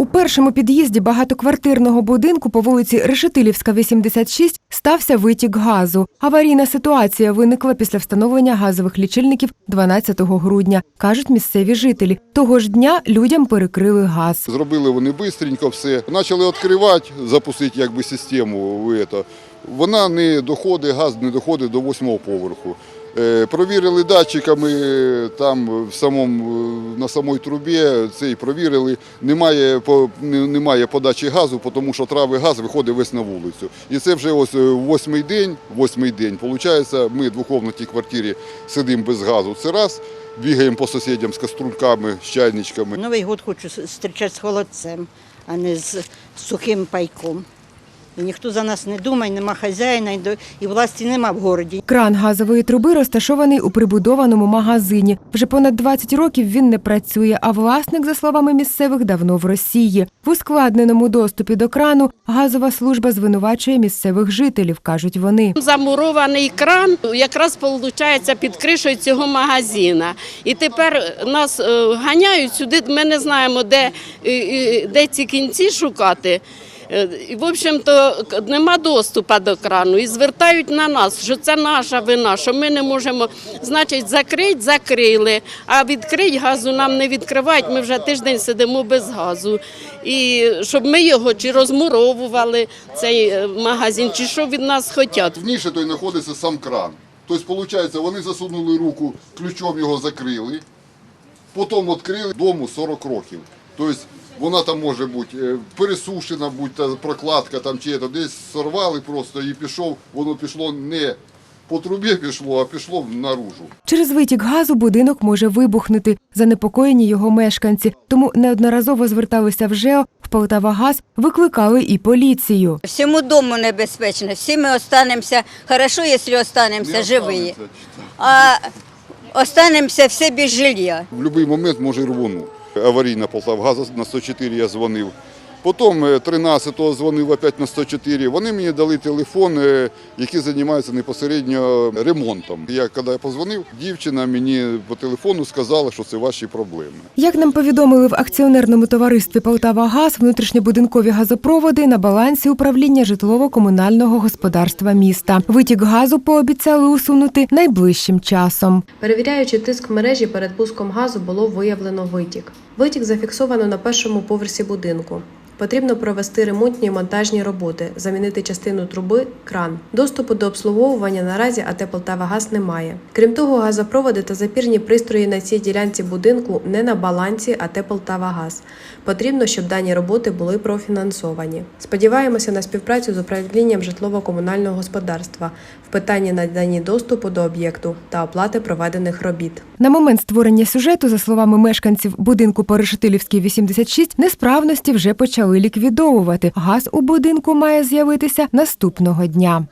У першому під'їзді багатоквартирного будинку по вулиці Решетилівська, 86, стався витік газу. Аварійна ситуація виникла після встановлення газових лічильників 12 грудня, кажуть місцеві жителі. Того ж дня людям перекрили газ. Зробили вони швидко все. Почали відкривати, запустити якби систему. Вона не доходить, газ не доходить до восьмого поверху. Е, Провірили датчиками там в самому, е, на самій трубі, цей провірили, немає, немає подачі газу, тому що трави газ виходить весь на вулицю. І це вже ось е, восьмий день, восьмий день. Получається, ми в двохкомнатній квартирі сидимо без газу. Це раз, бігаємо по сусідям з каструльками, з чайничками. Новий год хочу зустрічати з холодцем, а не з сухим пайком. І ніхто за нас не думає, нема хазяїна і власті нема в городі. Кран газової труби розташований у прибудованому магазині. Вже понад 20 років він не працює, а власник, за словами місцевих, давно в Росії. В ускладненому доступі до крану газова служба звинувачує місцевих жителів, кажуть вони. Замурований кран якраз виходить під кришою цього магазина. І тепер нас е, ганяють сюди. Ми не знаємо, де, е, е, де ці кінці шукати. Е, в общем-то, нема доступу до крану і звертають на нас, що це наша вина, що ми не можемо, значить, закрити, закрили, а відкрити газу нам не відкривають. Ми вже тиждень сидимо без газу. І щоб ми його чи розмуровували цей е, магазин, чи що від нас хочуть. В ніші той знаходиться сам кран. Тобто, виходить, вони засунули руку, ключом його закрили, потім відкрили дому 40 років. Тобто вона там може бути е, пересушена, будь та прокладка там чи це, десь сорвали просто і пішов, воно пішло не по трубі пішло, а пішло наружу. Через витік газу будинок може вибухнути. Занепокоєні його мешканці. Тому неодноразово зверталися в ЖЕО, в Полтавагаз, викликали і поліцію. Всьому дому небезпечно. Всі ми останемося, хорошо, якщо останемося Не живі. А останемося все без жилья. В будь-який момент може рвону. Аварійна Полтавгаза на 104 я дзвонив. Потім е, 13-го дзвонив опять на 104. Вони мені дали телефон, е, який займається непосередньо ремонтом. Я коли я позвонив, дівчина мені по телефону сказала, що це ваші проблеми. Як нам повідомили в акціонерному товаристві «Полтавагаз», внутрішньобудинкові газопроводи на балансі управління житлово-комунального господарства міста. Витік газу пообіцяли усунути найближчим часом. Перевіряючи тиск мережі перед пуском газу, було виявлено витік. Витік зафіксовано на першому поверсі будинку. Потрібно провести ремонтні і монтажні роботи, замінити частину труби, кран. Доступу до обслуговування наразі АТ «Полтавагаз» немає. Крім того, газопроводи та запірні пристрої на цій ділянці будинку не на балансі АТ «Полтавагаз». Потрібно, щоб дані роботи були профінансовані. Сподіваємося на співпрацю з управлінням житлово-комунального господарства в питанні наданні доступу до об'єкту та оплати проведених робіт. На момент створення сюжету, за словами мешканців будинку по Решетилівській 86, несправності вже почали ліквідовувати. Газ у будинку має з'явитися наступного дня.